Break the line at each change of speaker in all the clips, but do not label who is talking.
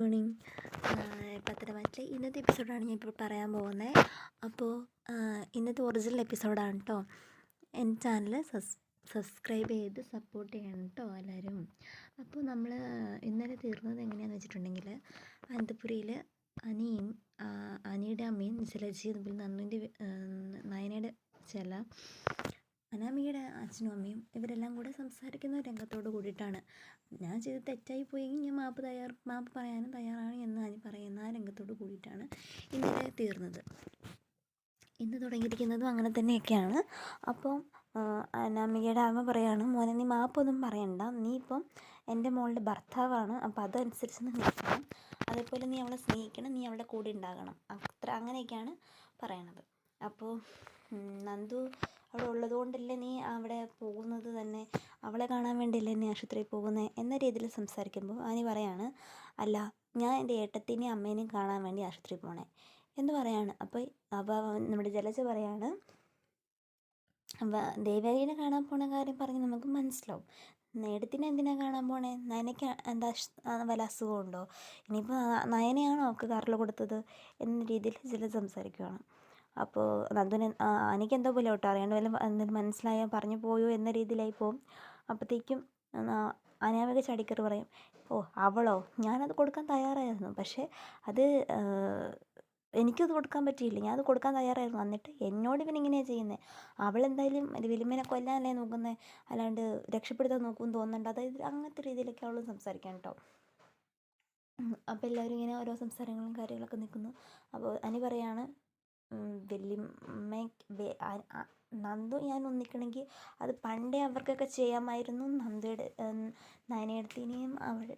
Morning പത്തര പത്തനംതിട്ടയിലെ ഇന്നത്തെ എപ്പിസോഡാണ് ഞാൻ ഇപ്പോൾ പറയാൻ പോകുന്നത് അപ്പോൾ ഇന്നത്തെ ഒറിജിനൽ എപ്പിസോഡാണ് കേട്ടോ എന്റെ ചാനൽ സസ് സബ്സ്ക്രൈബ് ചെയ്ത് സപ്പോർട്ട് ചെയ്യണം കേട്ടോ എല്ലാവരും അപ്പോൾ നമ്മൾ ഇന്നലെ തീർന്നത് എങ്ങനെയാണെന്ന് വെച്ചിട്ടുണ്ടെങ്കിൽ അനന്തപുരിയിൽ അനിയും അനിയുടെ അമ്മയും ജലജിയും തമ്മിൽ നന്ദുവിന്റെ നയനയുടെ ചില അനാമികയുടെ അച്ഛനും അമ്മയും ഇവരെല്ലാം കൂടെ സംസാരിക്കുന്ന രംഗത്തോട് കൂടിയിട്ടാണ്. ഞാൻ ചെയ്ത് തെറ്റായി പോയെങ്കിൽ ഞാൻ മാപ്പ് തയ്യാർ മാപ്പ് പറയാനും തയ്യാറാണ് എന്ന് പറയുന്ന ആ രംഗത്തോട് കൂടിയിട്ടാണ് ഇന്നലെ തീർന്നത്. ഇന്ന് തുടങ്ങിയിരിക്കുന്നതും അങ്ങനെ തന്നെയൊക്കെയാണ്. അപ്പം അനാമികയുടെ അമ്മ പറയാണ് മോനെ നീ മാപ്പൊന്നും പറയണ്ട. നീ ഇപ്പം എന്റെ മോളുടെ ഭർത്താവാണ്. അപ്പം അതനുസരിച്ച് നീ നിൽക്കണം. അതേപോലെ നീ അവളെ സ്നേഹിക്കണം. നീ അവളുടെ കൂടെ ഉണ്ടാകണം. അത്ര അങ്ങനെയൊക്കെയാണ് പറയണത്. അപ്പോൾ നന്ദു അവിടെ ഉള്ളത് കൊണ്ടല്ലേ നീ അവിടെ പോകുന്നത് തന്നെ? അവളെ കാണാൻ വേണ്ടിയല്ലേ നീ ആശുപത്രിയിൽ പോകുന്നത് എന്ന രീതിയിൽ സംസാരിക്കുമ്പോൾ ആനി പറയാണ് അല്ല ഞാൻ എന്റെ ഏട്ടത്തിനെയും അമ്മേനെയും കാണാൻ വേണ്ടി ആശുപത്രിയിൽ പോണേ. എന്ന് പറയാണ്. അപ്പോൾ അപ്പോൾ നമ്മുടെ ജലജ പറയാണ് ദേവയാനിനെ കാണാൻ പോണ കാര്യം പറഞ്ഞ് നമുക്ക് മനസ്സിലാവും. നേടത്തിനെ എന്തിനാണ് കാണാൻ പോണേ? നയനയ്ക്ക് എന്താ വല്ല അസുഖമുണ്ടോ ഇനിയിപ്പോൾ നയനയാണോ അവൾക്ക് കാറിൽ കൊടുത്തത്? എന്ന രീതിയിൽ ചില സംസാരിക്കുകയാണ് അപ്പോൾ നന്ദുവിന് ആനയ്ക്ക് എന്തോ പോലെ കേട്ടോ അറിയാണ്ട് വല്ല എന്തെങ്കിലും മനസ്സിലായോ പറഞ്ഞു പോയോ എന്ന രീതിയിലായി പോകും അപ്പോഴത്തേക്കും അനാമിക ചടിക്കറി പറയും ഓ അവളോ? ഞാനത് കൊടുക്കാൻ തയ്യാറായിരുന്നു. പക്ഷേ അത് എനിക്കത് കൊടുക്കാൻ പറ്റിയില്ല. ഞാനത് കൊടുക്കാൻ തയ്യാറായിരുന്നു. എന്നിട്ട് എന്നോട് ഇവൻ ഇങ്ങനെയാണ് ചെയ്യുന്നത് അവളെന്തായാലും വിലുമ്മനെ കൊല്ലാനല്ലേ നോക്കുന്നത് അല്ലാണ്ട് രക്ഷപ്പെടുത്താൻ നോക്കുമെന്ന് തോന്നുന്നുണ്ട്? അതായത് അങ്ങനത്തെ രീതിയിലൊക്കെ അവൾ സംസാരിക്കാൻ കേട്ടോ. അപ്പോൾ എല്ലാവരും ഇങ്ങനെ ഓരോ സംസാരങ്ങളും കാര്യങ്ങളൊക്കെ നിൽക്കുന്നു. അപ്പോൾ അനി പറയാണ് വല്യമ്മ നന്ദു ഞാൻ ഒന്നിക്കണമെങ്കിൽ അത് പണ്ടേ അവർക്കൊക്കെ ചെയ്യാമായിരുന്നു. നന്ദുയുടെ നയനേടത്തിനെയും അവൾ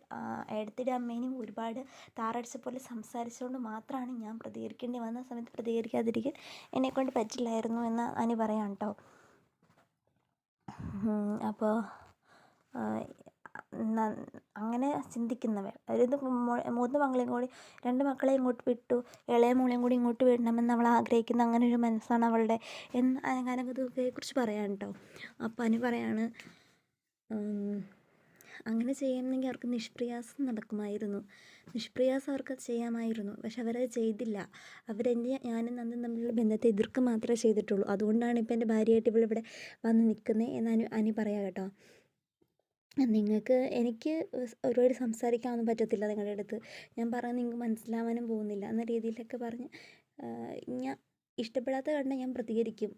ഏടത്തിയുടെ അമ്മേനെയും ഒരുപാട് താറടിച്ച പോലെ സംസാരിച്ചുകൊണ്ട് മാത്രമാണ് ഞാൻ പ്രതികരിക്കേണ്ടി വന്ന സമയത്ത് പ്രതികരിക്കാതിരിക്കാൻ എന്നെക്കൊണ്ട് പറ്റില്ലായിരുന്നു എന്ന് അനി പറയാം കേട്ടോ. അപ്പോൾ അങ്ങനെ ചിന്തിക്കുന്നവർ. അതായത് മൂത്ത മകളെയും കൂടി രണ്ട് മക്കളെ ഇങ്ങോട്ട് വിട്ടു ഇളയ മോളെയും കൂടി ഇങ്ങോട്ട് വിടണമെന്ന് അവൾ ആഗ്രഹിക്കുന്ന അങ്ങനെ ഒരു മനസ്സാണ് അവളുടെ. എന്ന് കുറിച്ച് പറയാം കേട്ടോ. അപ്പം അനു പറയാണ് അങ്ങനെ ചെയ്യണമെങ്കിൽ അവർക്ക് നിഷ്പ്രയാസം നടക്കുമായിരുന്നു. നിഷ്പ്രയാസം അവർക്ക് ചെയ്യാമായിരുന്നു. പക്ഷെ അവരത് ചെയ്തില്ല. അവരെന്നെ ഞാനും നന്ദും തമ്മിലുള്ള ബന്ധത്തെ എതിർക്കുക മാത്രമേ ചെയ്തിട്ടുള്ളൂ. അതുകൊണ്ടാണ് ഇപ്പം എന്റെ ഭാര്യയായിട്ട് ഇവളിവിടെ വന്ന് നിൽക്കുന്നത് എന്ന് അനു അനി പറയാം കേട്ടോ. നിങ്ങൾക്ക് എനിക്ക് ഒരുപാട് സംസാരിക്കാനൊന്നും പറ്റത്തില്ല നിങ്ങളുടെ അടുത്ത്. ഞാൻ പറയുന്നത് നിങ്ങൾക്ക് മനസ്സിലാവാനും പോകുന്നില്ല. എന്ന രീതിയിലൊക്കെ പറഞ്ഞ് ഞാൻ ഇഷ്ടപ്പെടാത്ത കണ്ടാൽ ഞാൻ പ്രതികരിക്കും.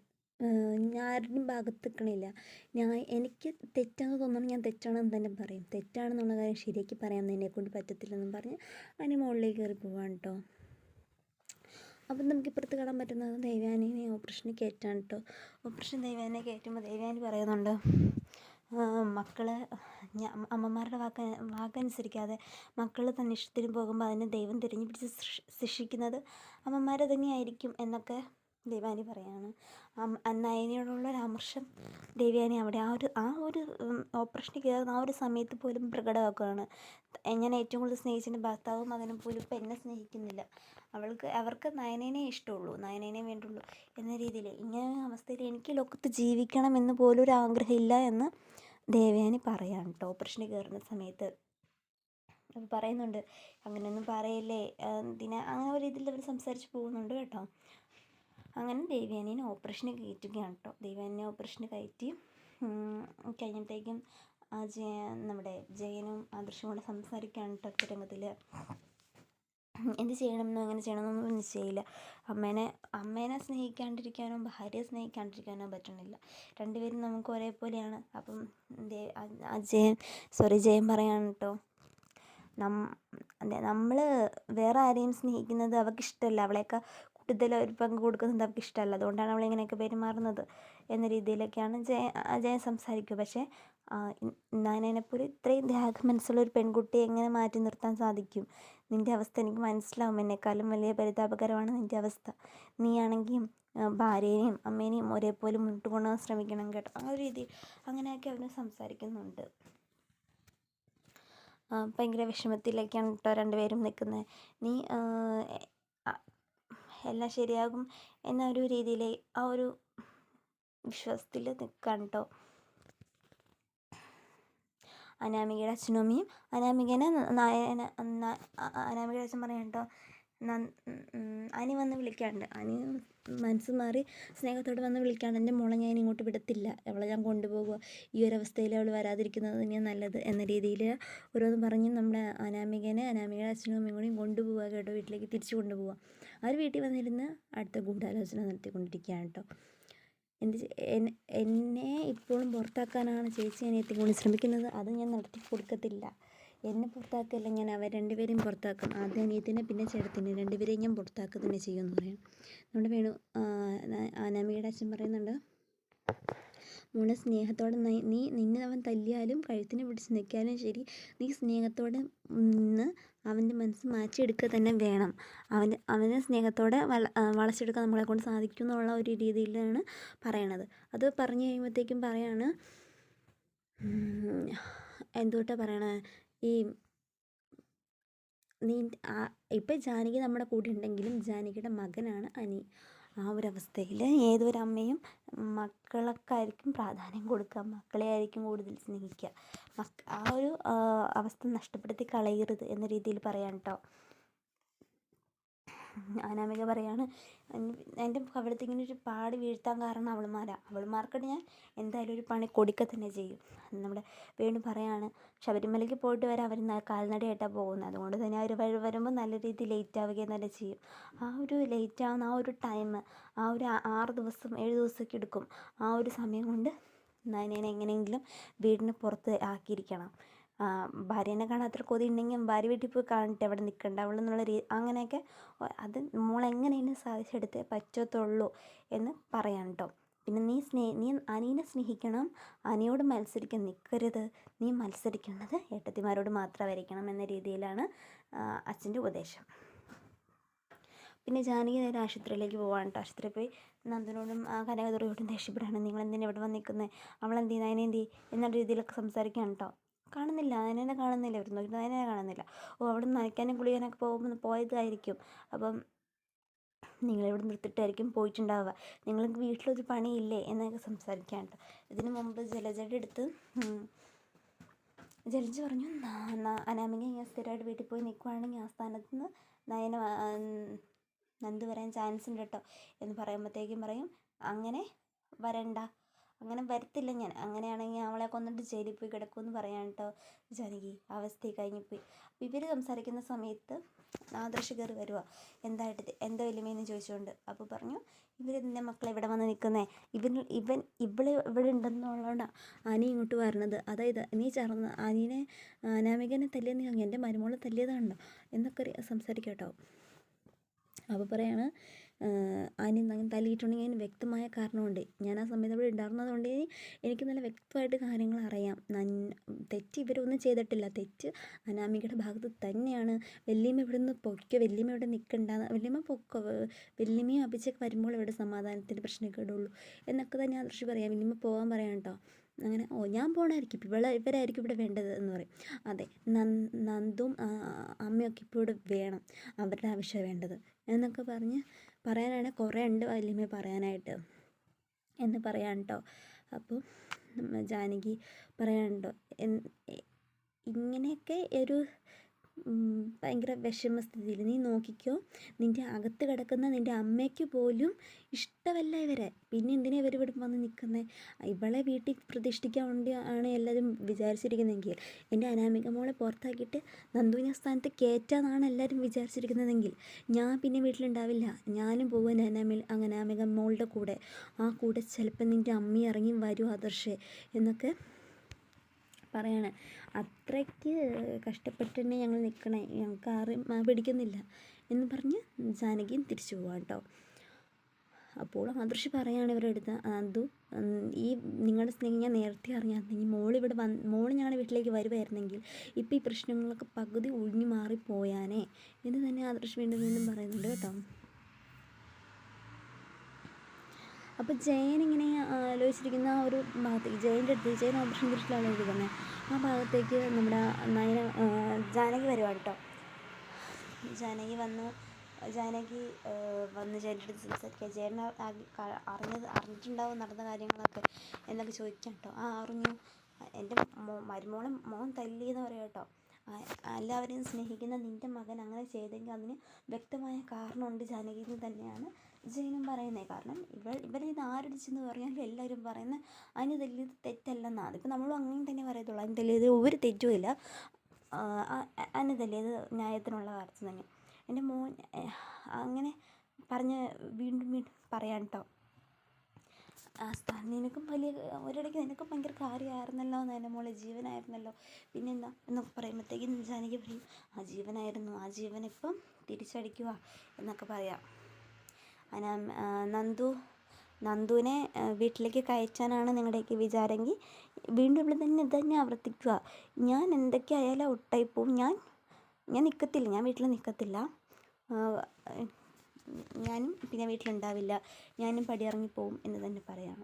ഞാൻ ആരുടെയും ഭാഗത്ത് നിൽക്കണില്ല. ഞാൻ എനിക്ക് തെറ്റാണെന്ന് തോന്നണം ഞാൻ തെറ്റാണെന്ന് തന്നെ പറയും. തെറ്റാണെന്നുള്ള കാര്യം ശരിയാക്കി പറയാൻ എന്നെക്കൊണ്ട് പറ്റത്തില്ലെന്നും പറഞ്ഞ് അതിന് മുകളിലേക്ക് കയറി പോവാണ് കേട്ടോ അപ്പം നമുക്ക് ഇപ്പുറത്ത് കാണാൻ പറ്റുന്നത് ദേവ്യാനിനെ ഓപ്പറേഷന് കയറ്റാണ് കേട്ടോ ഓപ്പറേഷൻ ദേവ്യാനെ കയറ്റുമ്പോൾ ദേവയാനി പറയുന്നുണ്ട് മക്കൾ അമ്മമാരുടെ വാക്ക് വാക്കനുസരിക്കാതെ മക്കൾ തന്നെ ഇഷ്ടത്തിന് പോകുമ്പോൾ അതിനെ ദൈവം തിരഞ്ഞു പിടിച്ച് ശിക്ഷിക്കുന്നത് അമ്മമാരെ തന്നെയായിരിക്കും എന്നൊക്കെ ദേവാനി പറയാണ്. നയനയോടുള്ള ഒരു അമർഷം ദേവയാനി അവിടെ ആ ഒരു ആ ഒരു ഓപ്പറേഷന് കയറുന്ന ആ ഒരു സമയത്ത് പോലും പ്രകടമാക്കുകയാണ്. ഞാൻ ഏറ്റവും കൂടുതൽ സ്നേഹിച്ചതിന്റെ ഭർത്താവും മകനും പോലും ഇപ്പം എന്നെ സ്നേഹിക്കുന്നില്ല. അവൾക്ക് അവർക്ക് നയനേനെ ഇഷ്ടമുള്ളൂ നയനേനെ വേണ്ടുള്ളൂ എന്ന രീതിയിൽ ഇങ്ങനെ അവസ്ഥയിൽ എനിക്ക് ലോകത്ത് ജീവിക്കണം എന്ന് പോലും ഒരു ആഗ്രഹമില്ല എന്ന് ദേവയാനി പറയാണ് കേട്ടോ ഓപ്പറേഷന് കയറുന്ന സമയത്ത്. അപ്പോൾ പറയുന്നുണ്ട് അങ്ങനെയൊന്നും പറയല്ലേ. എന്തിനാ? അങ്ങനെ ഒരു രീതിയിൽ അവർ സംസാരിച്ച് പോകുന്നുണ്ട് കേട്ടോ. അങ്ങനെ ദേവയാനീനെ ഓപ്പറേഷന് കയറ്റുകയാണ് കേട്ടോ ദേവയാനിനെ ഓപ്പറേഷന് കയറ്റി കഴിഞ്ഞപ്പോഴത്തേക്കും ജയ നമ്മുടെ ജയനും ആദർശവും കൂടെ സംസാരിക്കുകയാണ് കേട്ടോ രംഗത്തിൽ എന്ത് ചെയ്യണമെന്നോ എങ്ങനെ ചെയ്യണമെന്നൊന്നും നിശ്ചയമില്ല അമ്മേനെ അമ്മേനെ സ്നേഹിക്കാണ്ടിരിക്കാനോ ഭാര്യയെ സ്നേഹിക്കാണ്ടിരിക്കാനോ പറ്റണില്ല. രണ്ടുപേരും നമുക്ക് ഒരേപോലെയാണ്. അപ്പം ദേ അജയൻ സോറി ജയൻ പറയാണ് കേട്ടോ നം അതെ നമ്മൾ വേറെ ആരെയും സ്നേഹിക്കുന്നത് അവൾക്ക് ഇഷ്ടമല്ല അവളെയൊക്കെ കൂടുതൽ ഒരു പങ്ക് കൊടുക്കുന്നത് അവർക്ക് ഇഷ്ടമല്ല. അതുകൊണ്ടാണ് അവൾ ഇങ്ങനെയൊക്കെ പെരുമാറുന്നത് എന്ന രീതിയിലൊക്കെയാണ് ജയ ജയൻ സംസാരിക്കുക. പക്ഷേ നാനേനെപ്പോലും ഇത്രയും ത്യാഗ മനസ്സുള്ള ഒരു പെൺകുട്ടിയെ എങ്ങനെ മാറ്റി നിർത്താൻ സാധിക്കും? നിന്റെ അവസ്ഥ എനിക്ക് മനസ്സിലാവും. എന്നെക്കാളും വലിയ പരിതാപകരമാണ് നിന്റെ അവസ്ഥ. നീയാണെങ്കിലും ഭാര്യേനെയും അമ്മേനെയും ഒരേപോലെ മുന്നോട്ട് കൊണ്ടുപോകാൻ ശ്രമിക്കണം കേട്ടോ. ആ ഒരു രീതി അങ്ങനെയൊക്കെ അവർ സംസാരിക്കുന്നുണ്ട്. ഭയങ്കര വിഷമത്തിലേക്കാണ് കേട്ടോ രണ്ടുപേരും നിൽക്കുന്നത്. നീ എല്ലാം ശരിയാകും എന്ന ഒരു രീതിയിൽ ആ ഒരു വിശ്വാസത്തിൽ നിൽക്കാൻ കേട്ടോ അനാമികയുടെ അച്ഛനും അമ്മയും അനാമികനെ നായന അനാമികയുടെ അച്ഛൻ പറയാം കേട്ടോ അനി വന്ന് വിളിക്കാറുണ്ട് അനി മനസ്സ് മാറി സ്നേഹത്തോടെ വന്ന് വിളിക്കാറുണ്ട് എന്റെ മോളെ ഞാൻ ഇങ്ങോട്ട് വിടത്തില്ല. അവളെ ഞാൻ കൊണ്ടുപോകുക ഈ ഒരു അവസ്ഥയിൽ അവൾ വരാതിരിക്കുന്നത് തന്നെയാണ് നല്ലത് എന്ന രീതിയിൽ ഓരോന്ന് പറഞ്ഞ് നമ്മുടെ അനാമികനെ അനാമികയുടെ അച്ഛനും അമ്മയും കൂടി കൊണ്ടുപോവുക കേട്ടോ. വീട്ടിലേക്ക് തിരിച്ചു കൊണ്ടുപോവുക. അവർ വീട്ടിൽ വന്നിരുന്ന് അടുത്ത ഗൂഢാലോചന നടത്തിക്കൊണ്ടിരിക്കുകയാണ് കേട്ടോ. എന്ത് എന്നെ ഇപ്പോഴും പുറത്താക്കാനാണ് ചേച്ചി എന്നെ എത്തിക്കൊണ്ട് ശ്രമിക്കുന്നത്. അത് ഞാൻ നടത്തി കൊടുക്കത്തില്ല. എന്നെ പുറത്താക്കല്ല ഞാൻ അവർ രണ്ടുപേരെയും പുറത്താക്കും. ആദ്യം അനിയത്തിനെ പിന്നെ ചേട്ടത്തിനെ രണ്ടുപേരെയും ഞാൻ പുറത്താക്കുക തന്നെ ചെയ്യുമെന്ന് പറയും. നമ്മുടെ വേണു അനാമികയുടെ അച്ഛൻ പറയുന്നുണ്ട് മോളെ സ്നേഹത്തോടെ നീ നിന്നെ അവൻ തല്ലിയാലും കഴുത്തിനെ പിടിച്ച് നിൽക്കാനും ശരി. നീ സ്നേഹത്തോടെ നിന്ന് അവന്റെ മനസ്സ് മാറ്റിയെടുക്കുക തന്നെ വേണം. അവന് അവനെ സ്നേഹത്തോടെ വള വളച്ചെടുക്കാൻ നമ്മളെ കൊണ്ട് സാധിക്കും എന്നുള്ള ഒരു രീതിയിലാണ് പറയണത്. അത് പറഞ്ഞു കഴിയുമ്പോഴത്തേക്കും പറയാണ് എന്തുകൊണ്ടാണ് പറയണത് ഈ നീ ഇപ്പം ജാനകി നമ്മുടെ കൂടെ ഉണ്ടെങ്കിലും ജാനകിയുടെ മകനാണ് അനി. ആ ഒരു അവസ്ഥയിൽ ഏതൊരമ്മയും മക്കൾക്കായിരിക്കും പ്രാധാന്യം കൊടുക്കുക. മക്കളെ ആയിരിക്കും കൂടുതൽ സ്നേഹിക്കുക. ആ ഒരു അവസ്ഥ നഷ്ടപ്പെടുത്തി കളയരുത് എന്ന രീതിയിൽ പറയാം കേട്ടോ അനാമിക പറയാണ് എന്റെ കവിളത്ത് ഇങ്ങനെ ഒരു പാട് വീഴ്ത്താൻ കാരണം അവളുമാരാണ് അവളുമാർക്കിട്ട് ഞാൻ എന്തായാലും ഒരു പണി കൊടുക്കുക തന്നെ ചെയ്യും. നമ്മുടെ വേണു പറയാണ് ശബരിമലയ്ക്ക് പോയിട്ട് വരെ അവർ കാൽനടയായിട്ടാണ് പോകുന്നത്. അതുകൊണ്ട് തന്നെ അവർ വഴി വരുമ്പോൾ നല്ല രീതിയിൽ ലേറ്റ് ആവുകയും തന്നെ ചെയ്യും. ആ ഒരു ലേറ്റ് ആവുന്ന ആ ഒരു ടൈം ആ ഒരു ആറ് ദിവസം ഏഴ് ദിവസമൊക്കെ എടുക്കും. ആ ഒരു സമയം കൊണ്ട് നയനേനെ എങ്ങനെയെങ്കിലും വീടിന് പുറത്ത് ആക്കിയിരിക്കണം. ഭാര്യേനെ കാണാൻ അത്ര കൊതി ഉണ്ടെങ്കിൽ ഭാര്യ വീട്ടിൽ പോയി കാണട്ടെ അവിടെ നിൽക്കണ്ട അവളെന്നുള്ള രീതി അങ്ങനെയൊക്കെ അത് മോളെങ്ങനെയാണ് സാധിച്ചെടുത്തേ പറ്റത്തുള്ളൂ എന്ന് പറയാം കേട്ടോ. പിന്നെ നീ സ്നേ നീ അനീനെ സ്നേഹിക്കണം അനിയോട് മത്സരിക്കാൻ നിൽക്കരുത് നീ മത്സരിക്കേണ്ടത് ഏട്ടത്തിമാരോട് മാത്രമായിരിക്കണം എന്ന രീതിയിലാണ് അച്ഛന്റെ ഉപദേശം. പിന്നെ ജാനകി നേരെ ആശുപത്രിയിലേക്ക് പോവാണ് കേട്ടോ. ആശുപത്രിയിൽ പോയി നന്ദനോടും കനകദുറയോടും ദേഷ്യപ്പെടാണ്. നിങ്ങൾ എന്തിനാണ് ഇവിടെ വന്നിരിക്കുന്നത് അവൾ എന്ത് ചെയ്യുന്നത് നയനെന്തി എന്നുള്ള രീതിയിലൊക്കെ സംസാരിക്കാൻ കേട്ടോ. കാണുന്നില്ല നയനെ കാണുന്നില്ല ഒരു നോക്കി അതിനെ കാണുന്നില്ല. ഓ അവിടെ നിന്ന് നനയ്ക്കാനും കുളിക്കാനൊക്കെ പോകുമ്പോൾ പോയതായിരിക്കും. അപ്പം നിങ്ങളിവിടെ നിർത്തിയിട്ടായിരിക്കും പോയിട്ടുണ്ടാവുക. നിങ്ങൾക്ക് വീട്ടിലൊരു പണിയില്ലേ എന്നൊക്കെ സംസാരിക്കാം കേട്ടോ ഇതിന് മുമ്പ് ജലജയുടെ അടുത്ത് ജലജ പറഞ്ഞു അനാമിക ഇങ്ങനെ സ്ഥിരമായിട്ട് വീട്ടിൽ പോയി നിൽക്കുവാണെങ്കിൽ ആ സ്ഥാനത്ത് നിന്ന് നയന നന്ദു വരാൻ ചാൻസ് ഉണ്ട് കേട്ടോ എന്ന് പറയുമ്പോഴത്തേക്കും പറയും അങ്ങനെ വരണ്ട. അങ്ങനെ വരത്തില്ല ഞാൻ. അങ്ങനെയാണെങ്കിൽ അവളെ കൊന്നിട്ട് ജയിലിൽ പോയി കിടക്കുമെന്ന് പറയാൻ കേട്ടോ ജാനകി അവസ്ഥ കഴിഞ്ഞിപ്പോയി അപ്പോൾ ഇവർ സംസാരിക്കുന്ന സമയത്ത് ആദർശ് കയറി വരുക എന്തായിട്ട് എന്താ വലിയമ്മയെന്ന് ചോദിച്ചുകൊണ്ട്. അപ്പോൾ പറഞ്ഞു ഇവർ നിന്റെ മക്കളെ ഇവിടെ വന്ന് നിൽക്കുന്നേ? ഇവൻ ഇവൻ ഇവിടെ ഇവിടെ ഉണ്ടെന്നുള്ളതാണ് ആനി ഇങ്ങോട്ട് വരണത്. അതായത് നീ ചേർന്ന് ആനീനെ അനാമികനെ തല്ലിയെന്ന് എന്റെ മരുമോളെ തല്ലിയതാണല്ലോ. എന്നൊക്കെ സംസാരിക്കാം കേട്ടോ അപ്പോൾ പറയാണ് അനി തല്ലിയിട്ടുണ്ടെങ്കിൽ അതിന് വ്യക്തമായ കാരണമുണ്ട്. ഞാൻ ആ സമയത്ത് അവിടെ ഉണ്ടായിരുന്നത് കൊണ്ട് എനിക്ക് നല്ല വ്യക്തമായിട്ട് കാര്യങ്ങൾ അറിയാം. തെറ്റ് ഇവരൊന്നും ചെയ്തിട്ടില്ല. തെറ്റ് അനാമികയുടെ ഭാഗത്ത് തന്നെയാണ്. വല്യമ്മ ഇവിടെ നിന്ന് പൊയ്ക്കോ? വല്യമ്മ ഇവിടെ നിൽക്കണ്ട. വല്യമ്മ പൊക്കോ? വല്യമ്മയും അഭിച്ചൊക്കെ വരുമ്പോൾ ഇവിടെ സമാധാനത്തിന്റെ പ്രശ്നക്കേടുള്ളൂ എന്നൊക്കെ തന്നെ ആദർശി പറയാം. വല്യമ്മ പോകാൻ പറയാം കേട്ടോ. അങ്ങനെ ഓ ഞാൻ പോകണമായിരിക്കും ഇവളെ ഇവരായിരിക്കും ഇവിടെ വേണ്ടത് എന്ന് പറയും. അതെ നന്ദും അമ്മയൊക്കെ ഇപ്പോൾ ഇവിടെ വേണം. അവരുടെ ആവശ്യമാണ് വേണ്ടത്. എന്നൊക്കെ പറഞ്ഞ് പറയാനാണെങ്കിൽ കുറേ ഉണ്ട് വല്യമ്മ പറയാനായിട്ട് എന്ന് പറയാൻ കേട്ടോ അപ്പോൾ ജാനകി പറയാനുണ്ടോ? ഇങ്ങനെയൊക്കെ ഒരു ഭയങ്കര വിഷമസ്ഥിതിയിൽ നീ നോക്കിക്കോ നിന്റെ അകത്ത് കിടക്കുന്ന നിന്റെ അമ്മയ്ക്ക് പോലും ഇഷ്ടമല്ല ഇവരെ. പിന്നെ എന്തിനാ ഇവർ ഇവിടെ വന്ന് നിൽക്കുന്നത് ഇവളെ വീട്ടിൽ പ്രതിഷ്ഠിക്കാൻ വേണ്ടി ആണ് എല്ലാവരും വിചാരിച്ചിരിക്കുന്നതെങ്കിൽ. എന്റെ അനാമിക മോളെ പുറത്താക്കിയിട്ട് നന്ദുവിനെ സ്ഥാനത്ത് കയറ്റാന്നാണ് എല്ലാവരും വിചാരിച്ചിരിക്കുന്നതെങ്കിൽ. ഞാൻ പിന്നെ വീട്ടിലുണ്ടാവില്ല. ഞാനും പോകും അനാമിൽ അനാമിക മോളുടെ കൂടെ. ആ കൂടെ ചിലപ്പോൾ നിന്റെ അമ്മ ഇറങ്ങി വരും ആദർശേ എന്നൊക്കെ പറയാണ്. അത്രയ്ക്ക് കഷ്ടപ്പെട്ട് തന്നെ ഞങ്ങൾ നിൽക്കണേ ഞങ്ങൾക്ക് ആരെയും പിടിക്കുന്നില്ല. എന്ന് പറഞ്ഞ് ജാനകിയും തിരിച്ചു പോവാം കേട്ടോ അപ്പോൾ ആദർശ് പറയാണ് ഇവരുടെ അടുത്ത് അതു ഈ നിങ്ങളുടെ സ്നേഹം ഞാൻ നേരത്തെ അറിഞ്ഞായിരുന്നെങ്കിൽ മോൾ വന്ന് മോൾ ഞങ്ങളുടെ വീട്ടിലേക്ക് വരുമായിരുന്നെങ്കിൽ ഇപ്പോൾ ഈ പ്രശ്നങ്ങളൊക്കെ പകുതി ഒഴിഞ്ഞു മാറിപ്പോയാനേ. എന്ന് തന്നെ ആദർശ് വീണ്ടും വീണ്ടും പറയുന്നുണ്ട് കേട്ടോ. അപ്പോൾ ജയൻ ഇങ്ങനെ ആലോചിച്ചിരിക്കുന്ന ആ ഒരു ഭാഗത്തേക്ക് ജയന്റെ അടുത്ത് ജയൻ ഓപ്പറേഷൻ തിയേറ്ററിലാണ് ഇരിക്കുന്നത് ആ ഭാഗത്തേക്ക് നമ്മുടെ നയന ജാനകി വരുവാണ് കേട്ടോ. ജാനകി വന്ന്. ജാനകി വന്ന് ജയന്റെ അടുത്ത് സംസാരിക്കുക. ജയൻ അറിഞ്ഞത് അറിഞ്ഞിട്ടുണ്ടാവും നടന്ന കാര്യങ്ങളൊക്കെ എന്നൊക്കെ ചോദിക്കാം കേട്ടോ. ആ അറിഞ്ഞു. എന്റെ മോ മരുമോളെ മോൻ തല്ലി എന്ന് പറയാം കേട്ടോ. എല്ലാവരെയും സ്നേഹിക്കുന്ന നിന്റെ മകൻ അങ്ങനെ ചെയ്തെങ്കിൽ അതിന് വ്യക്തമായ കാരണമുണ്ട് ജാനകി തന്നെയാണ്. ജയനും പറയുന്നത് കാരണം ഇവൾ ഇവരെ ഇത് ആരടിച്ചെന്ന് പറഞ്ഞാൽ എല്ലാവരും പറയുന്നത് അതിന് തല്ലിയത് തെറ്റല്ലെന്നാണ് ഇപ്പം നമ്മളും അങ്ങനെ തന്നെ പറയത്തുള്ളൂ. അതിന് തെല്ലിയത് ഒരു തെറ്റുമില്ല അതിന് തെല്ലിയത് ന്യായത്തിനുള്ള കാര്യത്തിൽ തന്നെ എന്റെ മോൻ അങ്ങനെ പറഞ്ഞ് വീണ്ടും വീണ്ടും പറയാൻ കേട്ടോ നിനക്കും വലിയ ഒരിടയ്ക്ക് നിനക്കും ഭയങ്കര കാര്യമായിരുന്നല്ലോ എന്റെ മോളെ ജീവനായിരുന്നല്ലോ. പിന്നെന്താ? എന്നൊക്കെ പറയുമ്പോഴത്തേക്കും ജാനകി പറയും ആ ജീവനായിരുന്നു. ആ ജീവനിപ്പം തിരിച്ചടിക്കുക എന്നൊക്കെ പറയാം. നന്ദു നന്ദുവിനെ വീട്ടിലേക്ക് കയറ്റാനാണ് നിങ്ങളുടെയൊക്കെ വിചാരമെങ്കിൽ വീണ്ടും ഇവിടെ തന്നെ തന്നെ ആവർത്തിക്കുക. ഞാൻ എന്തൊക്കെയായാലും ഔട്ടായി പോവും. ഞാൻ ഞാൻ നിൽക്കത്തില്ല ഞാൻ വീട്ടിൽ നിൽക്കത്തില്ല ഞാനും പിന്നെ വീട്ടിലുണ്ടാവില്ല. ഞാനും പടിയിറങ്ങിപ്പോവും എന്ന് തന്നെ പറയാം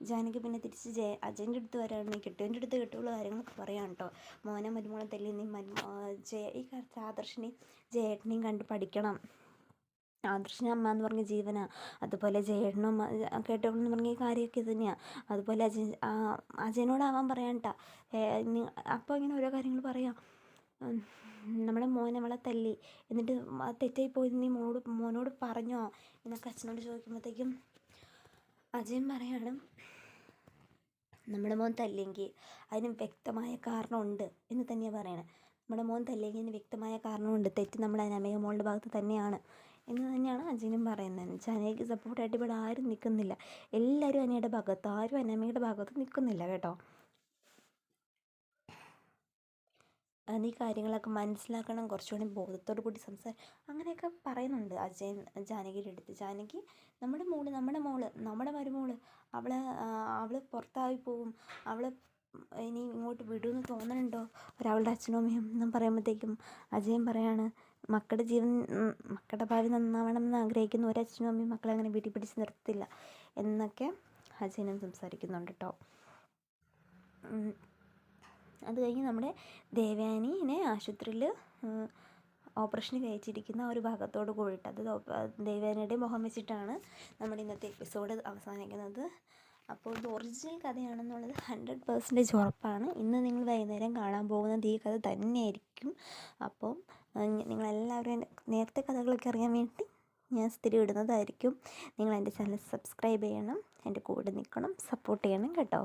ജാനകി പിന്നെ തിരിച്ച് ജയ അജയന്റെ അടുത്ത് വരാണെങ്കിൽ കെട്ടുവിന്റെ അടുത്ത് കെട്ടുള്ള കാര്യങ്ങളൊക്കെ പറയാം കേട്ടോ. മോനെ മരുമോളെ തല്ലി നീ മരുമോ ജയ ഈ കാലത്ത് ആദർശിനെയും ജയേട്ടനെയും കണ്ട് പഠിക്കണം. ആദർശിന് അമ്മ എന്ന് പറഞ്ഞ ജീവന. അതുപോലെ ജയേട്ടനും കേട്ടോളെന്ന് പറഞ്ഞ ഈ കാര്യമൊക്കെ തന്നെയാണ് അതുപോലെ അജയൻ അജയനോടാവാൻ പറയാൻ കേട്ടോ അപ്പോൾ ഇങ്ങനെ ഓരോ കാര്യങ്ങൾ പറയാം. നമ്മുടെ മോൻ അവളെ തല്ലി. എന്നിട്ട് തെറ്റായി പോയി നീ മോളോട് മോനോട് പറഞ്ഞോ എന്നൊക്കെ അച്ഛനോട് ചോദിക്കുമ്പോഴത്തേക്കും അജയൻ പറയാണ് നമ്മുടെ മോൻ തല്ലെങ്കിൽ അതിന് വ്യക്തമായ കാരണമുണ്ട് എന്ന് തന്നെയാണ് പറയണത് നമ്മുടെ മോൻ തല്ലെങ്കിൽ അതിന് വ്യക്തമായ കാരണമുണ്ട്. തെറ്റ് നമ്മുടെ അനമയ മോളുടെ ഭാഗത്ത് തന്നെയാണ് എന്ന് തന്നെയാണ് അജിനും പറയുന്നത്. ജാനകിക്ക് സപ്പോർട്ടായിട്ട് ഇവിടെ ആരും നിൽക്കുന്നില്ല എല്ലാവരും അനയുടെ ഭാഗത്ത് ആരും അനമ്മയുടെ ഭാഗത്ത് നിൽക്കുന്നില്ല കേട്ടോ. അനി കാര്യങ്ങളൊക്കെ മനസ്സിലാക്കണം കുറച്ചുകൂടി ബോധത്തോടു കൂടി സംസാരം അങ്ങനെയൊക്കെ പറയുന്നുണ്ട് അജയൻ ജാനകിയുടെ അടുത്ത്. ജാനകി നമ്മുടെ മോൾ നമ്മുടെ മോൾ നമ്മുടെ മരുമോൾ അവളെ അവൾ പുറത്തായി പോവും. അവളെ ഇനി ഇങ്ങോട്ട് വിടുമെന്ന് തോന്നണുണ്ടോ? ഒരാളുടെ അച്ഛനും അമ്മയും എന്നും പറയുമ്പോഴത്തേക്കും അജയൻ പറയാണ് മക്കളുടെ ജീവൻ മക്കളുടെ ഭാവി നന്നാവണം എന്ന് ആഗ്രഹിക്കുന്ന ഒരു അച്ഛനും അമ്മയും മക്കളെ അങ്ങനെ വീട്ടിൽ പിടിച്ച് നിർത്തില്ല എന്നൊക്കെ അജയനും സംസാരിക്കുന്നുണ്ട് കേട്ടോ. അത് കഴിഞ്ഞ് നമ്മുടെ ദേവയാനിനെ ആശുപത്രിയിൽ ഓപ്പറേഷന് കഴിച്ചിരിക്കുന്ന ഒരു ഭാഗത്തോട് കൂടിയിട്ട് അത് ദേവയാനിയുടെ മുഖം വെച്ചിട്ടാണ് നമ്മുടെ ഇന്നത്തെ എപ്പിസോഡ് അവസാനിക്കുന്നത്. അപ്പോൾ ഇത് ഒറിജിനൽ കഥയാണെന്നുള്ളത് ഹൺഡ്രഡ് പേഴ്സന്റേജ് ഉറപ്പാണ്. ഇന്ന് നിങ്ങൾ വൈകുന്നേരം കാണാൻ പോകുന്നത് ഈ കഥ തന്നെയായിരിക്കും. അപ്പം നിങ്ങളെല്ലാവരും നേരത്തെ കഥകളൊക്കെ അറിയാൻ വേണ്ടി ഞാൻ സ്ഥിരം ഇടുന്നതായിരിക്കും നിങ്ങൾ എന്റെ ചാനൽ സബ്സ്ക്രൈബ് ചെയ്യണം എന്റെ കൂടെ നിൽക്കണം സപ്പോർട്ട് ചെയ്യണം കേട്ടോ.